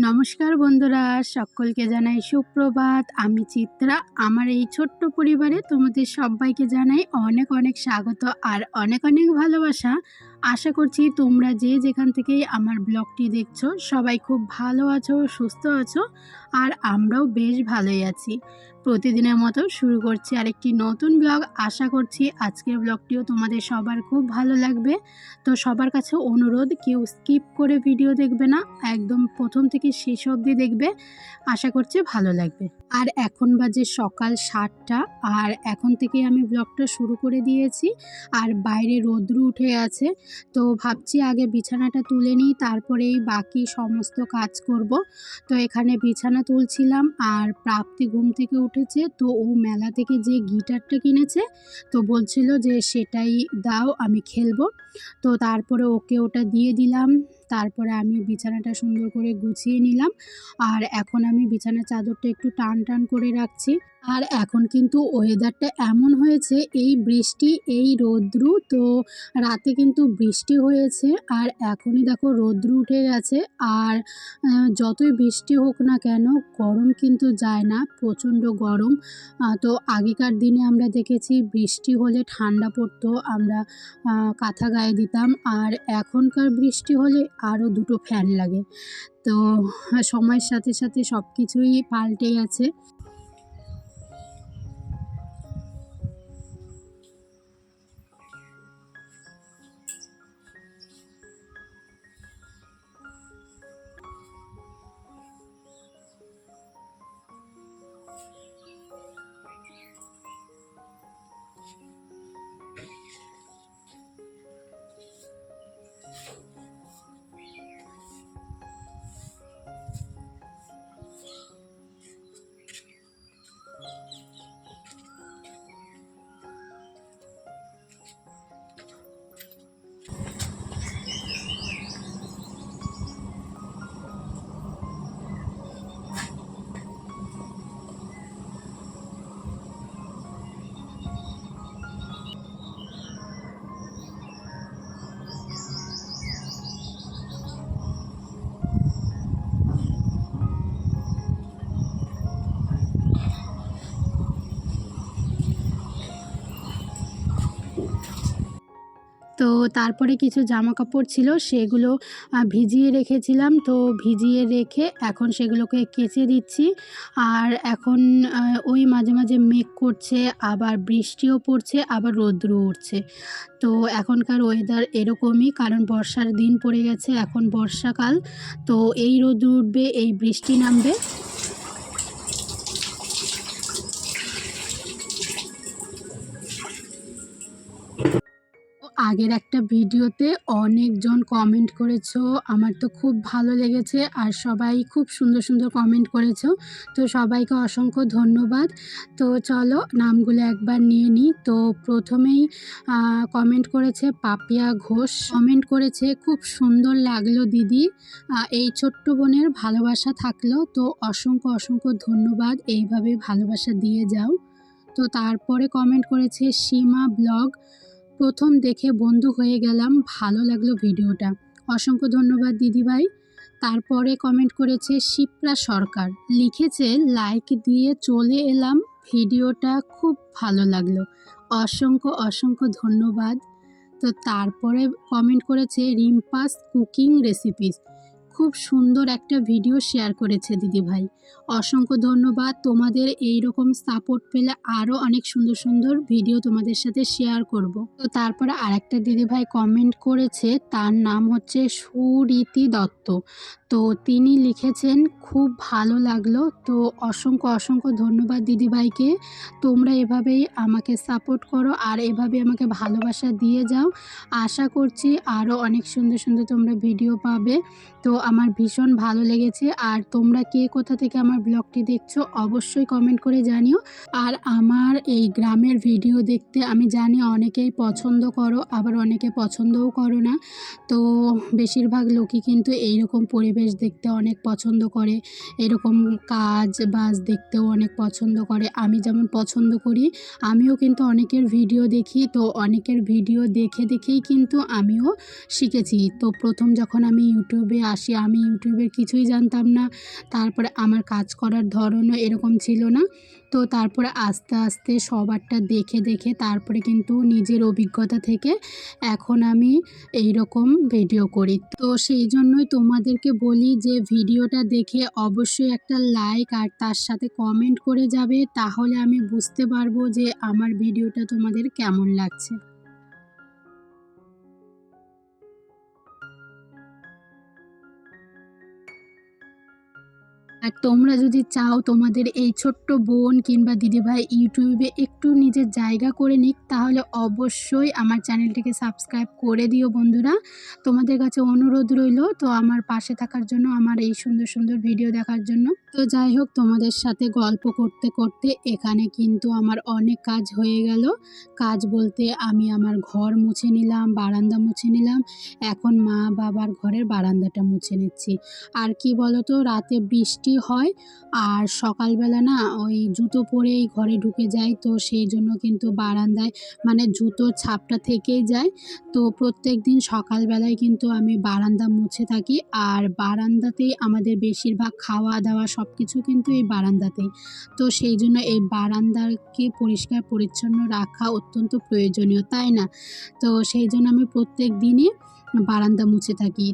নমস্কার বন্ধুরা, সকলকে জানাই সুপ্রভাত। আমি চিত্রা, আমার এই ছোট্ট পরিবারে তোমাদের সবাইকে জানাই অনেক অনেক স্বাগত আর অনেক অনেক ভালোবাসা। আশা করছি তোমরা যে যেখান থেকেই আমার ব্লগটি দেখছ, সবাই খুব ভালো আছো, সুস্থ আছো, আর আমরাও বেশ ভালোই আছি। প্রতিদিনের মতো শুরু করছি আরেকটি নতুন ব্লগ। আশা করছি আজকের ব্লগটিও তোমাদের সবার খুব ভালো লাগবে। তো সবার কাছে অনুরোধ, কেউ স্কিপ করে ভিডিও দেখবে না, একদম প্রথম থেকে শেষ অবধি দেখবে। আশা করছি ভালো লাগবে। আর এখন বাজে সকাল সাতটা, আর এখন থেকে আমি ব্লগটা শুরু করে দিয়েছি। আর বাইরে রোদ্রু উঠে আছে, তো ভাবছি আগে বিছানাটা তুলে নিই, তারপরেই বাকি সমস্ত কাজ করব। তো এখানে বিছানা তুলছিলাম, আর প্রাপ্তি ঘুম থেকে উঠেছে, তো ও মেলা থেকে যে গিটারটা কিনেছে, তো বলছিল যে সেটাই দাও, আমি খেলব। তো তারপরে ওকে ওটা দিয়ে দিলাম। তারপরে আমি বিছানাটা সুন্দর করে গুছিয়ে নিলাম। আর এখন আমি বিছানার চাদরটা একটু টান টান করে রাখছি। আর এখন কিন্তু ওয়েদারটা এমন হয়েছে, এই বৃষ্টি, এই রৌদ্রু, তো রাতে কিন্তু বৃষ্টি হয়েছে আর এখনই দেখো রৌদ্রু উঠে গেছে আর যতই বৃষ্টি হোক না কেন গরম কিন্তু যায় না, প্রচণ্ড গরম। তো আগেকার দিনে আমরা দেখেছি বৃষ্টি হলে ঠান্ডা পড়তো, আমরা কাঁথা গায়ে দিতাম আর এখনকার বৃষ্টি হলে আরও দুটো ফ্যান লাগে। তো সময়ের সাথে সাথে সব কিছুই পাল্টে গেছে। তারপরে কিছু জামা কাপড় ছিল, সেগুলো ভিজিয়ে রেখেছিলাম। তো ভিজিয়ে রেখে এখন সেগুলোকে কেচে দিচ্ছি। আর এখন ওই মাঝে মাঝে মেঘ করছে, আবার বৃষ্টিও পড়ছে, আবার রৌদ্র উঠছে। তো এখনকার ওয়েদার এরকমই, কারণ বর্ষার দিন পড়ে গেছে, এখন বর্ষাকাল। তো এই রোদ উঠবে, এই বৃষ্টি নামবে। আগের একটা ভিডিওতে অনেকজন কমেন্ট করেছ, আমার তো খুব ভালো লেগেছে আর সবাই খুব সুন্দর সুন্দর কমেন্ট করেছ। তো সবাইকে অসংখ্য ধন্যবাদ। তো চলো নামগুলো একবার নিয়ে নিই তো প্রথমেই কমেন্ট করেছে পাপিয়া ঘোষ। কমেন্ট করেছে, খুব সুন্দর লাগল দিদি। এই ছোট্ট বোনের ভালোবাসা থাকল। তো অসংখ্য অসংখ্য ধন্যবাদ। এইভাবে ভালোবাসা দিয়ে যাও। তো তারপরে কমেন্ট করেছে সীমা ব্লগ। প্রথম দেখে বন্ধু হয়ে গেলাম, ভালো লাগল ভিডিওটা। অসংখ্য ধন্যবাদ দিদিভাই। তারপরে কমেন্ট করেছে শিপ্রা সরকার। লিখেছে লাইক দিয়ে চলে এলাম, ভিডিওটা খুব ভালো লাগল। অসংখ্য অসংখ্য ধন্যবাদ। তো তারপরে কমেন্ট করেছে, রিম্পাস কুকিং রেসিপিস খুব সুন্দর একটা ভিডিও শেয়ার করেছে দিদিভাই অসংখ্য ধন্যবাদ। তোমাদের এই রকম সাপোর্ট পেলে আরও অনেক সুন্দর সুন্দর ভিডিও তোমাদের সাথে শেয়ার করব। তো তারপরে আরেকটা দিদিভাই কমেন্ট করেছে, তার নাম হচ্ছে সুরীতি দত্ত। তো তিনি লিখেছেন, খুব ভালো লাগল। তো অসংখ্য অসংখ্য ধন্যবাদ দিদিভাইকে। তোমরা এভাবেই আমাকে সাপোর্ট করো আর এভাবে আমাকে ভালোবাসা দিয়ে যাও। আশা করছি আরও অনেক সুন্দর সুন্দর তোমরা ভিডিও পাবে। তো আমার ভীষণ ভালো লেগেছে। আর তোমরা কে কোথা থেকে আমার ব্লগটি দেখছ, অবশ্যই কমেন্ট করে জানিও। আর আমার এই গ্রামের ভিডিও দেখতে আমি জানি অনেকেই পছন্দ করো, আবার অনেকে পছন্দও করো না। তো বেশিরভাগ লোকই কিন্তু এইরকম পরিবেশ পরিবেশ দেখতে অনেক পছন্দ করে, এরকম কাজ বাজ দেখতেও অনেক পছন্দ করে। আমি যেমন পছন্দ করি, আমিও কিন্তু অনেকের ভিডিও দেখি, তো অনেকের ভিডিও দেখে দেখেই কিন্তু আমিও শিখেছি। তো প্রথম যখন আমি ইউটিউবে আসি, আমি ইউটিউবের কিছুই জানতাম না। তারপরে আমার কাজ করার ধরনও এরকম ছিল না। তো তারপরে আস্তে আস্তে সবারটা দেখে দেখে তারপরে কিন্তু নিজের অভিজ্ঞতা থেকে এখন আমি এই রকম ভিডিও করি। তো সেই জন্যই তোমাদেরকে বলি যে ভিডিওটা দেখে অবশ্যই একটা লাইক আর তার সাথে কমেন্ট করে যাবে, তাহলে আমি বুঝতে পারব যে আমার ভিডিওটা তোমাদের কেমন লাগছে। আর তোমরা যদি চাও তোমাদের এই ছোট্ট বোন কিংবা দিদিভাই ইউটিউবে একটু নিজের জায়গা করে নিক, তাহলে অবশ্যই আমার চ্যানেলটিকে সাবস্ক্রাইব করে দিও বন্ধুরা। তোমাদের কাছে অনুরোধ রইল, তো আমার পাশে থাকার জন্য, আমার এই সুন্দর সুন্দর ভিডিও দেখার জন্য। তো যাই হোক, তোমাদের সাথে গল্প করতে করতে এখানে কিন্তু আমার অনেক কাজ হয়ে গেল। কাজ বলতে আমি আমার ঘর মুছে নিলাম, বারান্দা মুছে নিলাম। এখন মা বাবার ঘরের বারান্দাটা মুছে নিচ্ছি। আর কি বলতো, রাতে বৃষ্টি হয়। আর সকালবেলা না ওই জুতো পরেই ঘরে ঢুকে যায় তো সেই জন্য কিন্তু বারান্দায় মানে জুতোর ছাপটা থেকেই যায়। তো প্রত্যেক দিন সকালবেলায় কিন্তু আমি বারান্দা মুছে থাকি। আর বারান্দাতেই আমাদের বেশিরভাগ খাওয়া দাওয়া সব কিছু কিন্তু এই বারান্দাতেই। তো সেই জন্য এই বারান্দাকে পরিষ্কার পরিচ্ছন্ন রাখা অত্যন্ত প্রয়োজনীয়, তাই না? তো সেই জন্য আমি প্রত্যেক দিনই বারান্দা মুছে থাকি।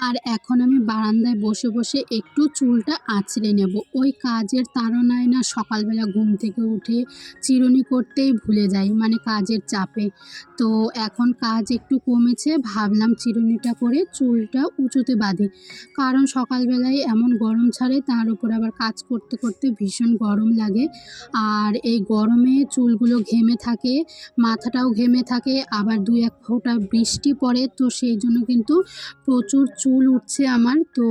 আর এখন আমি বারান্দায় বসে বসে একটু চুলটা আঁচড়ে নেব। ওই কাজের তাড়নায় না সকালবেলা ঘুম থেকে উঠে চিরুনি করতেই ভুলে যাই মানে কাজের চাপে। তো এখন কাজ একটু কমেছে, ভাবলাম চিরুনিটা করে চুলটা উঁচুতে বাঁধি। কারণ সকালবেলায় এমন গরম ছাড়ে, তার উপর আবার কাজ করতে করতে ভীষণ গরম লাগে। আর এই গরমে চুলগুলো ঘেমে থাকে, মাথাটাও ঘেমে থাকে, আবার দু এক ফোঁটা বৃষ্টি পড়ে, তো সেই জন্য কিন্তু প্রচুর চুল উঠছে আমার, তো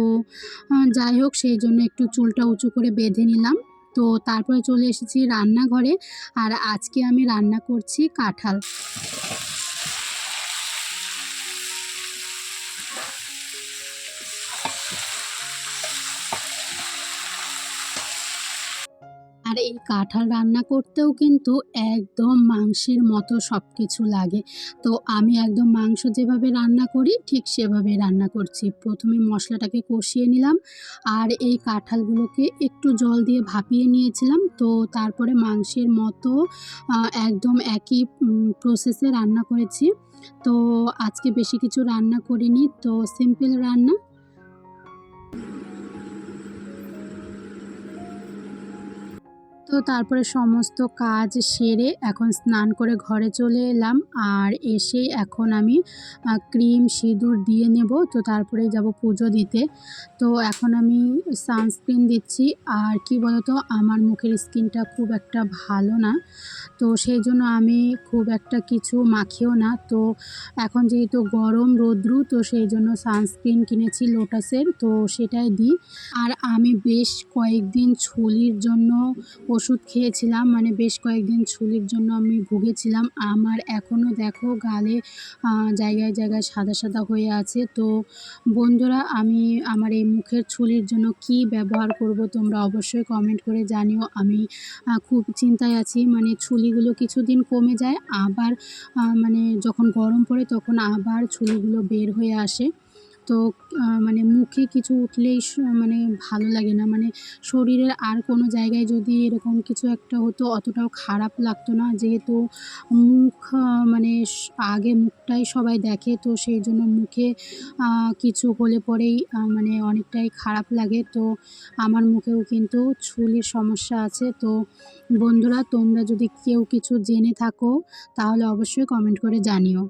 যাই হোক সেই জন্য একটু চুলটা উঁচু করে বেঁধে নিলাম। তো, তারপরে চলে এসেছি রান্নাঘরে, আর আজকে আমি রান্না করছি কাঁঠাল। আর এই কাঁঠাল রান্না করতেও কিন্তু একদম মাংসের মতো সব কিছু লাগে। তো আমি একদম মাংস যেভাবে রান্না করি, ঠিক সেভাবে রান্না করছি। প্রথমে মশলাটাকে কষিয়ে নিলাম আর এই কাঁঠালগুলোকে একটু জল দিয়ে ভাপিয়ে নিয়েছিলাম। তো তারপরে মাংসের মতো একদম একই প্রসেসে রান্না করেছি। তো আজকে বেশি কিছু রান্না করিনি, তো সিম্পল রান্না। তো তারপরে সমস্ত কাজ সেরে এখন স্নান করে ঘরে চলে এলাম। আর এসে এখন আমি ক্রিম সিঁদুর দিয়ে নেব। তো তারপরে যাব পুজো দিতে। তো এখন আমি সানস্ক্রিন দিচ্ছি। আর কি বলতো, আমার মুখের স্কিনটা খুব একটা ভালো না। তো সেই জন্য আমি খুব একটা কিছু মাখিও না। তো এখন যেহেতু গরম রোদ্রু, তো সেই জন্য সানস্ক্রিন কিনেছি লোটাসের। তো সেটাই দিই। আর আমি বেশ কয়েকদিন ছুলির জন্য ওষুধ খেয়েছিলাম মানে বেশ কয়েকদিন ছুলির জন্য আমি ভুগেছিলাম। আমার এখনও দেখো গালে জায়গায় জায়গায় সাদা সাদা হয়ে আছে। তো বন্ধুরা, আমি আমার এই মুখের ছুলির জন্য কি ব্যবহার করব তোমরা অবশ্যই কমেন্ট করে জানিও। আমি খুব চিন্তায় আছি মানে ছুলিগুলো কিছুদিন কমে যায়, আবার মানে যখন গরম পড়ে তখন আবার ছুলিগুলো বের হয়ে আসে। তো মানে মুখে কিছু উঠলেই মানে ভালো লাগে না। মানে শরীরের আর কোনো জায়গায় যদি এরকম কিছু একটা হতো, অতটাও খারাপ লাগতো না। যেহেতু মুখ মানে আগে মুখটাই সবাই দেখে, তো সেই জন্য মুখে কিছু হলে পরেই মানে অনেকটাই খারাপ লাগে। তো আমার মুখেও কিন্তু ছুলির সমস্যা আছে। তো বন্ধুরা, তোমরা যদি কেউ কিছু জেনে থাকো, তাহলে অবশ্যই কমেন্ট করে জানিও।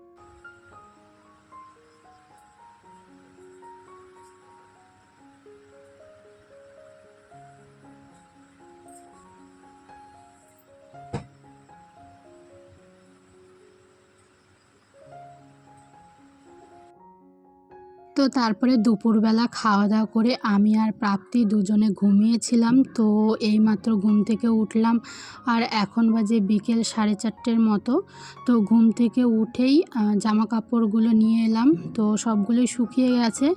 তো তারপরে দুপুরবেলা খাওয়া দাওয়া করে আমি আর প্রাপ্তি দুজনে ঘুমিয়েছিলাম। তো এইমাত্র ঘুম থেকে উঠলাম আর এখন বাজে বিকেল সাড়ে চারটের মতো। তো ঘুম থেকে উঠেই জামা কাপড়গুলো নিয়ে এলাম। তো সবগুলোই শুকিয়ে গেছে।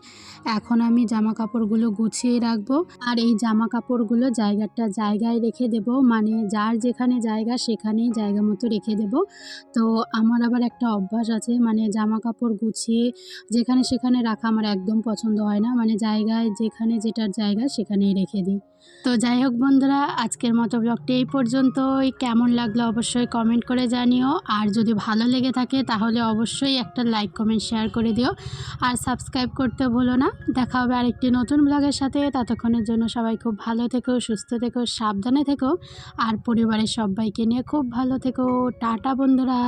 এখন আমি জামা কাপড়গুলো গুছিয়ে রাখব। আর এই জামা কাপড়গুলো জায়গাটা জায়গায় রেখে দেব। মানে যার যেখানে জায়গা সেখানেই জায়গা মতো রেখে দেব। তো আমার আবার একটা অভ্যাস আছে। মানে জামা কাপড় গুছিয়ে যেখানে সেখানে রাখা আমার একদম পছন্দ হয় না। মানে জায়গায় যেখানে যেটার জায়গা সেখানেই রেখে দিই। তো যাই হোক বন্ধুরা, আজকের মতো ব্লগটি এই পর্যন্তই। কেমন লাগল অবশ্যই কমেন্ট করে জানিও। আর যদি ভালো লেগে থাকে তাহলে অবশ্যই একটা লাইক কমেন্ট শেয়ার করে দিও। আর সাবস্ক্রাইব করতে ভুলো না। দেখা হবে আরেকটি নতুন ব্লগের সাথে। ততক্ষণের জন্য সবাই খুব ভালো থেকো, সুস্থ থেকো, সাবধানে থেকো। আর পরিবারের সবাইকে নিয়ে খুব ভালো থেকো। টাটা বন্ধুরা।